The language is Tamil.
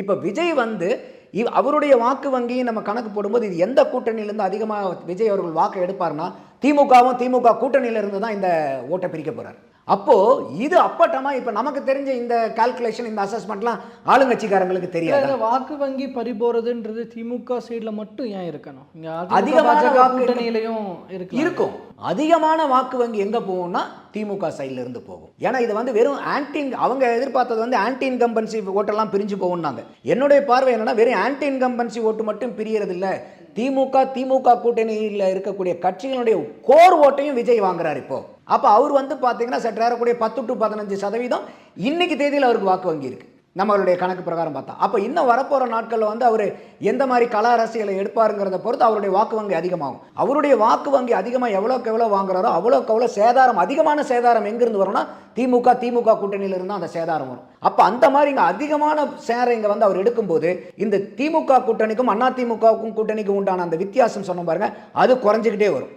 இப்போ விஜய் வந்து இவ் அவருடைய வாக்கு வங்கியை நம்ம கணக்கு போடும்போது இது எந்த கூட்டணியிலேருந்து அதிகமாக விஜய் அவர்கள் வாக்கு எடுப்பார்னா திமுகவும் திமுக கூட்டணியில இருந்து தான் இந்த ஓட்டை பிரிக்க போறார். அப்போ இது அப்பட்டமா இப்போ நமக்கு தெரிஞ்ச இந்த கால்குலேஷன் இந்த அசஸ்மெண்ட்லாம் ஆளுங்கட்சிக்காரங்களுக்கு தெரியாது? வாக்கு வங்கி பறி போறதுன்றது திமுக சைடுல மட்டும் ஏன் இருக்கணும்? அதிகமான பாஜக கூட்டணியிலையும் இருக்கு இருக்கும். அதிகமான வாக்கு வங்கி எங்கே போகும்னா திமுக சைட்லேருந்து போகும். ஏன்னா இது வந்து வெறும் ஆன்டி அவங்க எதிர்பார்த்தது வந்து ஆன்டி இன்கம்பன்சி ஓட்டெல்லாம் பிரிஞ்சு போகும்னாங்க. என்னுடைய பார்வை என்னன்னா வெறும் ஆன்டி இன்கம்பன்சி ஓட்டு மட்டும் பிரியறது இல்லை திமுக திமுக கூட்டணியில் இருக்கக்கூடிய கட்சிகளுடைய கோர் ஓட்டையும் விஜய் வாங்குறாரு இப்போ. அப்போ அவர் வந்து பார்த்தீங்கன்னா சற்றேறக்கூடிய பத்து டு பதினஞ்சு சதவீதம் இன்னைக்கு தேதியில் அவருக்கு வாக்கு வங்கி இருக்கு. நம்மளுடைய கணக்கு பிரகாரம் பார்த்தா. அப்போ இன்னும் வரப்போகிற நாட்களில் வந்து அவர் எந்த மாதிரி கல அரசியலை எடுப்பாருங்கிறத பொறுத்து அவருடைய வாக்கு வங்கி அதிகமாகும். அவருடைய வாக்கு வங்கி அதிகமாக எவ்வளோக்கு எவ்வளோ வாங்குறாரோ அவ்வளோக்கு எவ்வளோ சேதாரம் அதிகமான சேதாரம் எங்கிருந்து வரும்னா திமுக திமுக கூட்டணியிலிருந்து அந்த சேதாரம் வரும். அப்போ அந்த மாதிரி இங்கே அதிகமான சேரை இங்கே வந்து அவர் எடுக்கும்போது இந்த திமுக கூட்டணிக்கும் அண்ணா திமுகவுக்கும் கூட்டணிக்கும் உண்டான அந்த வித்தியாசம் சொன்ன பாருங்க அது குறைஞ்சிக்கிட்டே வரும்.